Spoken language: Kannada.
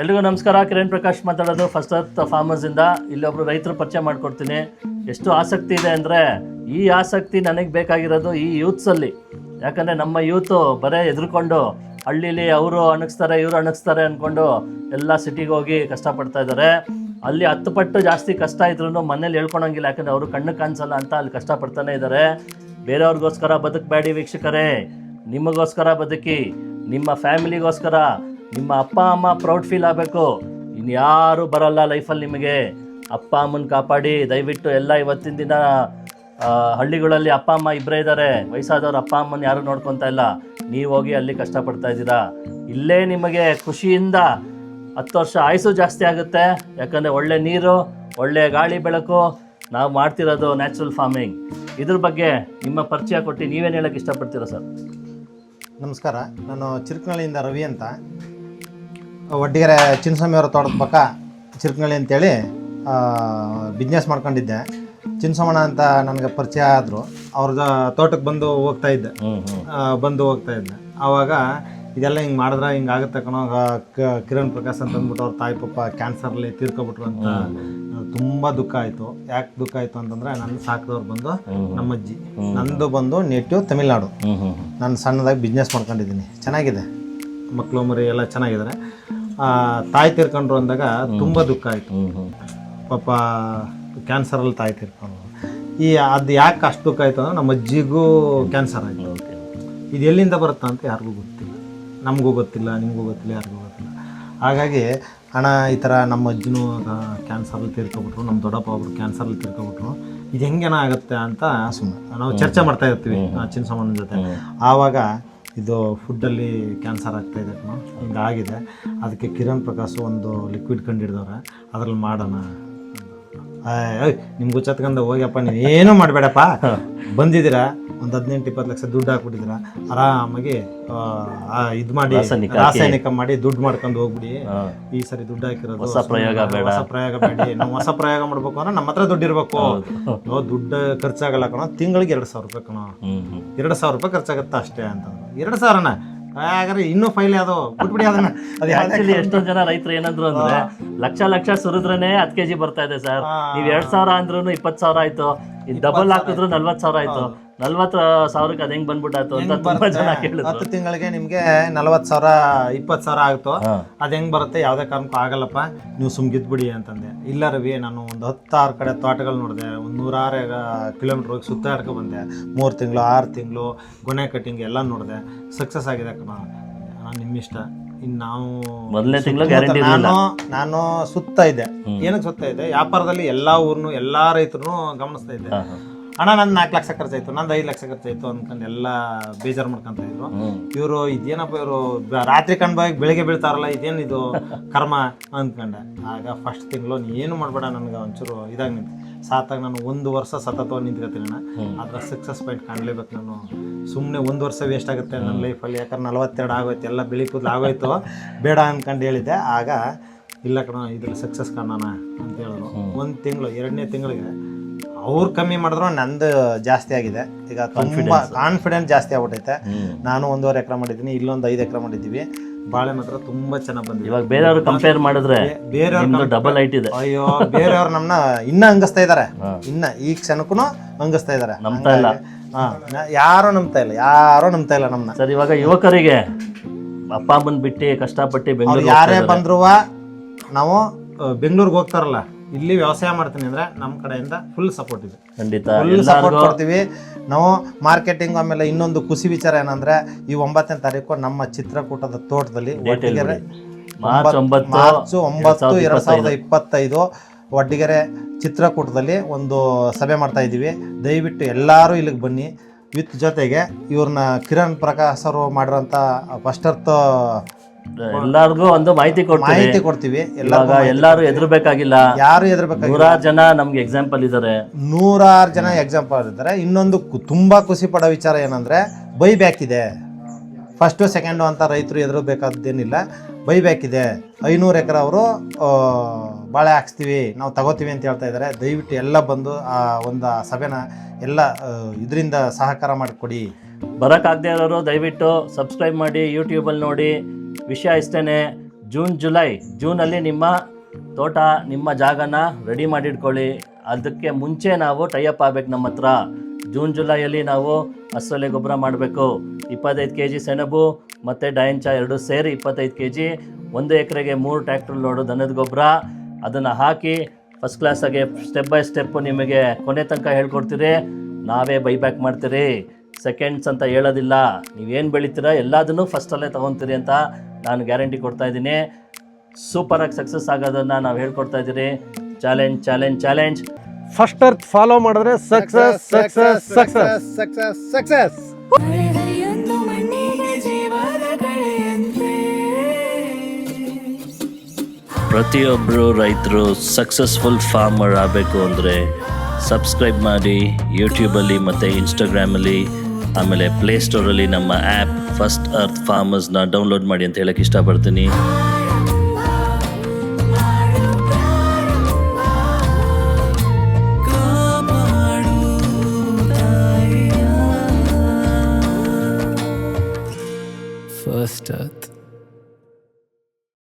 ಎಲ್ರಿಗೂ ನಮಸ್ಕಾರ. ಕಿರಣ್ ಪ್ರಕಾಶ್ ಮಾತಾಡೋದು. ಫಸ್ಟ್ ಅರ್ತ್ ಫಾರ್ಮರ್ಸ್ ಇಂದ ಇಲ್ಲೊಬ್ರು ರೈತರು ಪರಿಚಯ ಮಾಡ್ಕೊಡ್ತೀನಿ. ಎಷ್ಟು ಆಸಕ್ತಿ ಇದೆ ಅಂದರೆ ಈ ಆಸಕ್ತಿ ನನಗೆ ಬೇಕಾಗಿರೋದು ಈ ಯೂತ್ಸ್ ಅಲ್ಲಿ. ಯಾಕಂದ್ರೆ ನಮ್ಮ ಯೂತು ಬರೇ ಎದುರ್ಕೊಂಡು ಹಳ್ಳಿಲಿ ಅವರು ಅಣಗಿಸ್ತಾರೆ, ಇವರು ಅಣಗಿಸ್ತಾರೆ ಅಂದ್ಕೊಂಡು ಎಲ್ಲ ಸಿಟಿಗೆ ಹೋಗಿ ಕಷ್ಟಪಡ್ತಾ ಇದ್ದಾರೆ ಅಲ್ಲಿ ಹತ್ತು ಪಟ್ಟು ಜಾಸ್ತಿ ಕಷ್ಟ ಇದ್ರೂ ಮನೇಲಿ ಹೇಳ್ಕೊಳಂಗಿಲ್ಲ. ಯಾಕಂದ್ರೆ ಅವರು ಕಣ್ಣು ಕಾಣಿಸಲ್ಲ ಅಂತ ಅಲ್ಲಿ ಕಷ್ಟಪಡ್ತಾನೆ ಇದ್ದಾರೆ ಬೇರೆಯವ್ರಿಗೋಸ್ಕರ ಬದುಕಬೇಡಿ ವೀಕ್ಷಕರೇ. ನಿಮಗೋಸ್ಕರ ಬದುಕಿ, ನಿಮ್ಮ ಫ್ಯಾಮಿಲಿಗೋಸ್ಕರ ನಿಮ್ಮ ಅಪ್ಪ, ಅಮ್ಮ ಪ್ರೌಡ್ ಫೀಲ್ ಆಗಬೇಕು. ಇನ್ಯಾರು ಬರಲ್ಲ ಲೈಫಲ್ಲಿ ನಿಮಗೆ. ಅಪ್ಪ, ಅಮ್ಮನ ಕಾಪಾಡಿ. ದಯವಿಟ್ಟು ಎಲ್ಲ ಇವತ್ತಿನ ದಿನ ಹಳ್ಳಿಗಳಲ್ಲಿ ಅಪ್ಪ, ಅಮ್ಮ ಇಬ್ಬರೇ ಇದ್ದಾರೆ ವಯಸ್ಸಾದವ್ರು ಅಪ್ಪ, ಅಮ್ಮನ ಯಾರು ನೋಡ್ಕೊತಾ ಇಲ್ಲ. ನೀವು ಹೋಗಿ ಅಲ್ಲಿ ಕಷ್ಟಪಡ್ತಾ ಇದ್ದೀರಾ? ಇಲ್ಲೇ ನಿಮಗೆ ಖುಷಿಯಿಂದ ಹತ್ತು ವರ್ಷ ಆಯಸ್ಸು ಜಾಸ್ತಿ ಆಗುತ್ತೆ. ಯಾಕಂದರೆ ಒಳ್ಳೆ ನೀರು, ಒಳ್ಳೆ ಗಾಳಿ ಬೆಳಕು. ನಾವು ಮಾಡ್ತಿರೋದು ನ್ಯಾಚುರಲ್ ಫಾರ್ಮಿಂಗ್ ಇದ್ರ ಬಗ್ಗೆ ನಿಮ್ಮ ಪರಿಚಯ ಕೊಟ್ಟು ನೀವೇನು ಹೇಳಕ್ಕೆ ಇಷ್ಟಪಡ್ತೀರಾ ಸರ್? ನಮಸ್ಕಾರ. ನಾನು ಚಿರ್ಕನಹಳ್ಳಿಯಿಂದ ರವಿ ಅಂತ. ಒಡ್ಡಿಗೆರೆ ಚಿನ್ನಸ್ವಾಮಿಯವರ ತೋಟದ ಪಕ್ಕ ಚಿರ್ಕನಳ್ಳಿ ಅಂತೇಳಿ ಬಿಸ್ನೆಸ್ ಮಾಡ್ಕೊಂಡಿದ್ದೆ. ಚಿನ್ನಸೋಮಣ್ಣ ಅಂತ ನನಗೆ ಪರಿಚಯ ಆದರು. ಅವ್ರ ತೋಟಕ್ಕೆ ಬಂದು ಹೋಗ್ತಾ ಇದ್ದೆ. ಬಂದು ಹೋಗ್ತಾ ಇದ್ದೆ. ಆವಾಗ ಇದೆಲ್ಲ ಹಿಂಗೆ ಮಾಡಿದ್ರೆ ಹಿಂಗೆ ಆಗುತ್ತೆ ಕಣೋ ಕಿರಣ್ ಪ್ರಕಾಶ್ ಅಂತ ಅಂದ್ಬಿಟ್ಟು ಅವ್ರ ತಾಯಿ ಪಪ್ಪ ಕ್ಯಾನ್ಸರ್ಲಿ ತೀರ್ಕೊಬಿಟ್ರು ಅಂತ ತುಂಬ ದುಃಖ ಆಯಿತು. ಯಾಕೆ ದುಃಖ ಆಯಿತು ಅಂತಂದರೆ ನನ್ನ ಸಾಕಿದವ್ರು ಬಂದು ನಮ್ಮ ಅಜ್ಜಿ. ನಂದು ಬಂದು ನೇಟಿವ್ ತಮಿಳ್ನಾಡು. ನಾನು ಸಣ್ಣದಾಗಿ ಬಿಸ್ನೆಸ್ ಮಾಡ್ಕೊಂಡಿದ್ದೀನಿ. ಚೆನ್ನಾಗಿದೆ. ಮಕ್ಕಳು ಮರಿ ಎಲ್ಲ ಚೆನ್ನಾಗಿದ್ದಾರೆ. ತಾಯಿ ತೀರ್ಕೊಂಡ್ರು ಅಂದಾಗ ತುಂಬ ದುಃಖ ಆಯಿತು. ಪಾಪ ಕ್ಯಾನ್ಸರಲ್ಲಿ ತಾಯಿ ತೀರ್ಕೊಂಡ್ರು. ಈ ಅದು ಯಾಕೆ ಅಷ್ಟು ದುಃಖ ಆಯಿತು ಅಂದ್ರೆ ನಮ್ಮ ಅಜ್ಜಿಗೂ ಕ್ಯಾನ್ಸರ್ ಆಯಿತು. ಇದು ಎಲ್ಲಿಂದ ಬರುತ್ತಾ ಅಂತ ಯಾರಿಗೂ ಗೊತ್ತಿಲ್ಲ. ನಮಗೂ ಗೊತ್ತಿಲ್ಲ ನಿಮಗೂ ಗೊತ್ತಿಲ್ಲ ಯಾರಿಗೂ ಗೊತ್ತಿಲ್ಲ. ಹಾಗಾಗಿ ಹಣ ಈ ಥರ ನಮ್ಮ ಅಜ್ಜಿನೂ ಕ್ಯಾನ್ಸರಲ್ಲಿ ತೀರ್ಕೊಬಿಟ್ರು ನಮ್ಮ ದೊಡ್ಡಪ್ಪ ಒಬ್ರು ಕ್ಯಾನ್ಸರಲ್ಲಿ ತೀರ್ಕೊಬಿಟ್ರು ಇದು ಹೆಂಗೇನ ಆಗುತ್ತೆ ಅಂತ ಸುಮ್ಮನೆ ನಾವು ಚರ್ಚೆ ಮಾಡ್ತಾ ಇರ್ತೀವಿ ಚಿನ್ನಸಮ್ಮನ ಜೊತೆ. ಆವಾಗ ಇದು ಫುಡ್ಡಲ್ಲಿ ಕ್ಯಾನ್ಸರ್ ಆಗ್ತಾ ಇದೆ ಹಿಂಗಾಗಿದೆ. ಅದಕ್ಕೆ ಕಿರಣ್ ಪ್ರಕಾಶ್ ಒಂದು ಲಿಕ್ವಿಡ್ ಕಂಡು ಹಿಡಿದವ್ರೆ ಅದ್ರಲ್ಲಿ ಮಾಡೋಣ. ನಿಮ್ಗೆ ಗುಚ್ಚತ್ಕಂದ ಹೋಗ್ಯಪ್ಪ ನೀವು ಏನೂ ಮಾಡಬೇಡಪ್ಪ. ಬಂದಿದ್ದೀರಾ? ಒಂದು ಹದಿನೆಂಟು ಇಪ್ಪತ್ತು ಲಕ್ಷ ದುಡ್ಡು ಹಾಕ್ಬಿಟ್ಟಿದ್ದೀರಾ. ಆರಾಮಾಗಿ ಇದು ಮಾಡಿ ರಾಸಾಯನಿಕ ಮಾಡಿ ದುಡ್ಡು ಮಾಡ್ಕೊಂಡು ಹೋಗ್ಬಿಡಿ. ಈ ಸರಿ ದುಡ್ಡು ಹಾಕಿರೋದು ಹೊಸ ಪ್ರಯೋಗ. ಹೊಸ ಪ್ರಯೋಗ ಬೇಡಿ. ನಾವು ಹೊಸ ಪ್ರಯೋಗ ಮಾಡ್ಬೇಕು ಅಂದ್ರೆ ನಮ್ಮ ಹತ್ರ ದುಡ್ಡು ಇರಬೇಕು. ದುಡ್ಡು ಖರ್ಚಾಗಲ್ಲ ಕಣೋ. ತಿಂಗಳಿಗೆ ಎರಡು ಸಾವಿರ ರೂಪಾಯಿ ಕಣೋ. ಎರಡು ಸಾವಿರ ರೂಪಾಯಿ ಖರ್ಚಾಗತ್ತ ಅಷ್ಟೇ ಅಂತ ಎರಡು ಸಾವಿರನ? ಹಾಗಾದ್ರೆ ಇನ್ನೂ ಫೈಲ್ ಅದು ಬಿಟ್ಬಿಡಿ ಅದನ್ನ. ಅದು ಯಾವ್ದೇ ಆಕ್ಚುಲಿ ಎಷ್ಟೊಂದ್ ಜನ ರೈತರು ಏನಂದ್ರು ಅಂದ್ರೆ ಲಕ್ಷ ಲಕ್ಷ ಸುರಿದ್ರೇನೆ ಹತ್ತು ಕೆಜಿ ಬರ್ತಾ ಇದೆ ಸರ್. ನೀವ್ ಎರಡ್ ಸಾವಿರ ಅಂದ್ರೂ ಇಪ್ಪತ್ ಸಾವಿರ ಆಯ್ತು. ಡಬಲ್ ಹಾಕಿದ್ರು ನಲ್ವತ್ ಸಾವಿರ ಆಯ್ತು. ನಲ್ವತ್ ಸಾವಿರಕ್ಕೆ ಅದು ಹೆಂಗ್ ಬಂದ್ಬಿಟ್ಟಾಯ್ತು ಅಂತ ತುಂಬಾ ಜನ ಕೇಳಿದ್ರು. ಹತ್ತು ತಿಂಗಳಿಗೆ ನಿಮ್ಗೆ ನಲವತ್ತು ಸಾವಿರ ಇಪ್ಪತ್ತು ಸಾವಿರ ಆಗುತ್ತೋ ಅದ್ ಹೆಂಗ್ ಹೆಂಗೆ ಬರುತ್ತೆ? ಯಾವ್ದೇ ಕಾರಣಕ್ಕೂ ಆಗಲ್ಲಪ್ಪ. ನೀವು ಸುಮ್ಗಿದ್ಬಿಡಿ ಅಂತಂದೆ. ಇಲ್ಲ ರವಿ ನಾನು ಒಂದು ಹತ್ತಾರು ಕಡೆ ತೋಟಗಳು ನೋಡಿದೆ. ಒಂದು ನೂರಾರು ಕಿಲೋಮೀಟರ್ ಹೋಗಿ ಸುತ್ತಾಡ್ಕೊ ಬಂದೆ. ಮೂರು ತಿಂಗಳು ಆರು ತಿಂಗಳು ಗೊನೆ ಕಟ್ಟಿಂಗ್ ಎಲ್ಲ ನೋಡಿದೆ. ಸಕ್ಸಸ್ ಆಗಿದೆ ಕಣ. ನಾನು ನಿಮ್ಮಿಷ್ಟ. ಇನ್ನು ನಾವು ಮೊದಲನೇ ತಿಂಗಳು ಗ್ಯಾರಂಟಿ ಇರಲಿಲ್ಲ. ನಾನು ನಾನು ಸುತ್ತ ಇದ್ದೆ. ಏನಕ್ಕೆ ಸುತ್ತ ಇದ್ದೆ? ವ್ಯಾಪಾರದಲ್ಲಿ ಎಲ್ಲಾ ಊರ್ನು ಎಲ್ಲಾ ರೈತರು ಗಮನಿಸ್ತಾ ಇದ್ದೆ. ಅಣ್ಣ ನಂದು ನಾಲ್ಕು ಲಕ್ಷ ಖರ್ಚಾಯ್ತು ನಂದು ಐದು ಲಕ್ಷ ಖರ್ಚಾಯ್ತು ಅನ್ಕೊಂಡು ಎಲ್ಲ ಬೇಜಾರು ಮಾಡ್ಕೊಂತ ಇದ್ರು. ಇವರು ಇದೇನಪ್ಪ ಇವರು ರಾತ್ರಿ ಕಂಡ್ಬಾಗಿ ಬೆಳಿಗ್ಗೆ ಬೀಳ್ತಾರಲ್ಲ ಇದೇನು ಇದು ಕರ್ಮ ಅಂದ್ಕೊಂಡೆ ಆಗ ಫಸ್ಟ್ ತಿಂಗಳು ಏನು ಮಾಡಬೇಡ ನನಗೆ ಒಂಚೂರು ಇದಾಗಿ ನಿಂತು. ಸಾತಾಗ ನಾನು ಒಂದು ವರ್ಷ ಸತತವಾಗಿ ನಿಂತ್ಕೊತೀನಿ ಅಣ್ಣ. ಅದ್ರ ಸಕ್ಸಸ್ ಪಾಯಿಂಟ್ ಕಾಣಲೇಬೇಕು ನಾನು. ಸುಮ್ಮನೆ ಒಂದು ವರ್ಷ ವೇಸ್ಟ್ ಆಗುತ್ತೆ ನನ್ನ ಲೈಫಲ್ಲಿ ಯಾಕಂದ್ರೆ ನಲವತ್ತೆರಡು ಆಗೋಯ್ತು ಎಲ್ಲ ಬಿಳಿ ಕೂದಲು ಆಗೋಯ್ತು. ಬೇಡ ಅನ್ಕೊಂಡು ಹೇಳಿದ್ದೆ. ಆಗ ಇಲ್ಲ ಕಣ ಇದ್ರಲ್ಲಿ ಸಕ್ಸಸ್ ಕಾಣೋಣ ಅಂತ ಹೇಳಿದ್ರು. ಒಂದು ತಿಂಗಳು ಎರಡನೇ ತಿಂಗಳಿಗೆ ಅವ್ರು ಕಮ್ಮಿ ಮಾಡಿದ್ರು ನಂದು ಜಾಸ್ತಿ ಆಗಿದೆ. ಈಗ ತುಂಬ ಕಾನ್ಫಿಡೆನ್ಸ್ ಜಾಸ್ತಿ ಆಗ್ಬಿಟ್ಟೈತೆ. ನಾನು ಒಂದೂವರೆ ಎಕರೆ ಮಾಡಿದ್ದೀನಿ ಇಲ್ಲೊಂದು ಐದು ಎಕರೆ ಮಾಡಿದ್ದೀವಿ. ಬಾಳೆ ಮಾತ್ರ ತುಂಬಾ ಚೆನ್ನಾಗಿ ಬಂದಿದೆ. ಇವಾಗ ಬೇರೆಯವ್ರು ಕಂಪೇರ್ ಮಾಡಿದ್ರೆ ಬೇರೆಯವ್ರ ಡಬಲ್ ಹೈಟ್ ಇದೆ. ಅಯ್ಯೋ ಬೇರೆಯವ್ರು ನಮ್ಮನ್ನ ಇನ್ನ ಹಂಗಸ್ತಾ ಇದ್ದಾರೆ. ಇನ್ನ ಈ ಕ್ಷಣಕ್ಕೂ ಹಂಗಸ್ತಾ ಇದ್ದಾರೆ ನಂಬ್ತಾ ಇಲ್ಲ. ಯಾರು ನಂಬ್ತಾ ಇಲ್ಲ ಯಾರು ನಂಬ್ತಾ ಇಲ್ಲ ನಮ್ಮನ್ನ ಸರ್ ಇವಾಗ ಯುವಕರಿಗೆ ಅಪ್ಪ ಅಮ್ಮನ್ ಬಿಟ್ಟು ಕಷ್ಟಪಟ್ಟು ಬೆಂಗಳೂರು ಯಾರೇ ಬಂದ್ರು ನಾವು ಬೆಂಗಳೂರಿಗೆ ಹೋಗ್ತಾರಲ್ಲ ಇಲ್ಲಿ ವ್ಯವಸಾಯ ಮಾಡ್ತೀನಿ ಅಂದ್ರೆ ನಮ್ಮ ಕಡೆಯಿಂದ ಫುಲ್ ಸಪೋರ್ಟ್ ಇದೆ. ಖಂಡಿತ. ಫುಲ್ ಸಪೋರ್ಟ್ ಎಲ್ಲಾರ್ಗೂ ಕೊಡ್ತೀವಿ. ನಾವು ಮಾರ್ಕೆಟಿಂಗ್ ಆಮೇಲೆ ಇನ್ನೊಂದು ಖುಷಿ ವಿಚಾರ ಏನಂದ್ರೆ ಈ ಒಂಬತ್ತನೇ ತಾರೀಕು ನಮ್ಮ ಚಿತ್ರಕೂಟದ ತೋಟದಲ್ಲಿ ಒಟ್ಟಿಗೆರೆ ಮಾರ್ಚ್ ಒಂಬತ್ತು ಮಾರ್ಚ್ ಒಂಬತ್ತು ಎರಡ್ ಸಾವಿರದ ಇಪ್ಪತ್ತೈದು. ಒಡ್ಡಿಗೆರೆ ಚಿತ್ರಕೂಟದಲ್ಲಿ ಒಂದು ಸಭೆ ಮಾಡ್ತಾ ಇದ್ದೀವಿ. ದಯವಿಟ್ಟು ಎಲ್ಲರೂ ಇಲ್ಲಿಗೆ ಬನ್ನಿ. ವಿತ್ ಜೊತೆಗೆ ಇವ್ರನ್ನ ಕಿರಣ್ ಪ್ರಕಾಶ್ ಅವರು ಮಾಡಿರೋಂಥ ಫಸ್ಟ್ ಅರ್ತ್ ಎಲ್ಲಾರ್ಗೂ ಒಂದು ಮಾಹಿತಿ ಕೊಡ್ತೀನಿ ಮಾಹಿತಿ ಕೊಡ್ತೀವಿ ಇವಾಗ ಎಲ್ಲಾರು ಎದುರ್ಬೇಕಾಗಿಲ್ಲ. ಯಾರು ಎದುರ್ಬೇಕಾಗಿ ನೂರಾರು ಜನ ನಮ್ಗೆ ಎಕ್ಸಾಂಪಲ್ ಇದ್ದಾರೆ ನೂರಾರು ಜನ ಎಕ್ಸಾಂಪಲ್ ಇದ್ದಾರೆ ಇನ್ನೊಂದು ಕು- ತುಂಬಾ ಖುಷಿ ಪಡೋ ವಿಚಾರ ಏನಂದ್ರೆ ಬೈ ಬ್ಯಾಕ್ ಇದೆ. ಫಸ್ಟು ಸೆಕೆಂಡು ಅಂತ ರೈತರು ಎದುರಬೇಕಾದ್ದೇನಿಲ್ಲ ಬೈ ಬ್ಯಾಕ್ ಇದೆ. ಐನೂರು ಎಕರೆ ಅವರು ಬಾಳೆ ಹಾಕ್ಸ್ತೀವಿ ನಾವು ತಗೋತೀವಿ ಅಂತ ಹೇಳ್ತಾ ಇದ್ದಾರೆ ದಯವಿಟ್ಟು ಎಲ್ಲ ಬಂದು ಆ ಒಂದು ಸಭೆನ ಎಲ್ಲ ಇದರಿಂದ ಸಹಕಾರ ಮಾಡಿಕೊಡಿ. ಬರೋಕ್ಕಾಗದೇ ಇರೋರು ದಯವಿಟ್ಟು ಸಬ್ಸ್ಕ್ರೈಬ್ ಮಾಡಿ ಯೂಟ್ಯೂಬಲ್ಲಿ ನೋಡಿ. ವಿಷಯ ಇಷ್ಟೇ ಜೂನ್, ಜುಲೈ, ಜೂನಲ್ಲಿ ನಿಮ್ಮ ತೋಟ, ನಿಮ್ಮ ಜಾಗನ ರೆಡಿ ಮಾಡಿಟ್ಕೊಳ್ಳಿ. ಅದಕ್ಕೆ ಮುಂಚೆ ನಾವು ಟೈಅಪ್ ಆಗ್ಬೇಕು ನಮ್ಮ ಹತ್ರ. ಜೂನ್, ಜುಲೈಯಲ್ಲಿ ನಾವು ಹಸಲೆ ಗೊಬ್ಬರ ಮಾಡಬೇಕು. ಇಪ್ಪತ್ತೈದು ಕೆ ಜಿ ಸೆಣಬು, ಮತ್ತು ಡಯಂಚ ಎರಡು ಸೇರಿ ಇಪ್ಪತ್ತೈದು ಕೆ ಜಿ ಒಂದು ಎಕರೆಗೆ ಮೂರು ಟ್ಯಾಕ್ಟರ್ ಲೋಡು ದನದ ಗೊಬ್ಬರ. ಅದನ್ನು ಹಾಕಿ ಫಸ್ಟ್ ಕ್ಲಾಸಾಗೆ ಸ್ಟೆಪ್ ಬೈ ಸ್ಟೆಪ್ಪು ನಿಮಗೆ ಕೊನೆ ತನಕ ಹೇಳ್ಕೊಡ್ತೀರಿ. ನಾವೇ ಬೈಬ್ಯಾಕ್ ಮಾಡ್ತೀರಿ. ಸೆಕೆಂಡ್ಸ್ ಅಂತ ಹೇಳೋದಿಲ್ಲ. ನೀವೇನು ಬೆಳಿತೀರ ಎಲ್ಲದನ್ನು ಫಸ್ಟಲ್ಲೇ ತೊಗೊತೀರಿ ಅಂತ ನಾನು ಗ್ಯಾರಂಟಿ ಕೊಡ್ತಾ ಇದ್ದೀನಿ. ಸೂಪರಾಗಿ ಸಕ್ಸಸ್ ಆಗೋದನ್ನು ನಾವು ಹೇಳ್ಕೊಡ್ತಾ ಇದ್ದೀರಿ. Challenge challenge challenge First Earth follow ಮಾಡಿದ್ರೆ success success success success success ಪ್ರತಿಯೊಬ್ಬರು ರೈತರು ಸಕ್ಸಸ್ಫುಲ್ ಫಾರ್ಮರ್ ಆಗಬೇಕು ಅಂದರೆ ಸಬ್ಸ್ಕ್ರೈಬ್ ಮಾಡಿ ಯೂಟ್ಯೂಬಲ್ಲಿ ಮತ್ತು ಇನ್ಸ್ಟಾಗ್ರಾಮಲ್ಲಿ ಆಮೇಲೆ ಪ್ಲೇಸ್ಟೋರಲ್ಲಿ ನಮ್ಮ ಆ್ಯಪ್ ಫಸ್ಟ್ ಅರ್ತ್ ಫಾರ್ಮರ್ಸ್ನ ಡೌನ್ಲೋಡ್ ಮಾಡಿ ಅಂತ ಹೇಳಕ್ಕೆ ಇಷ್ಟಪಡ್ತೀನಿ.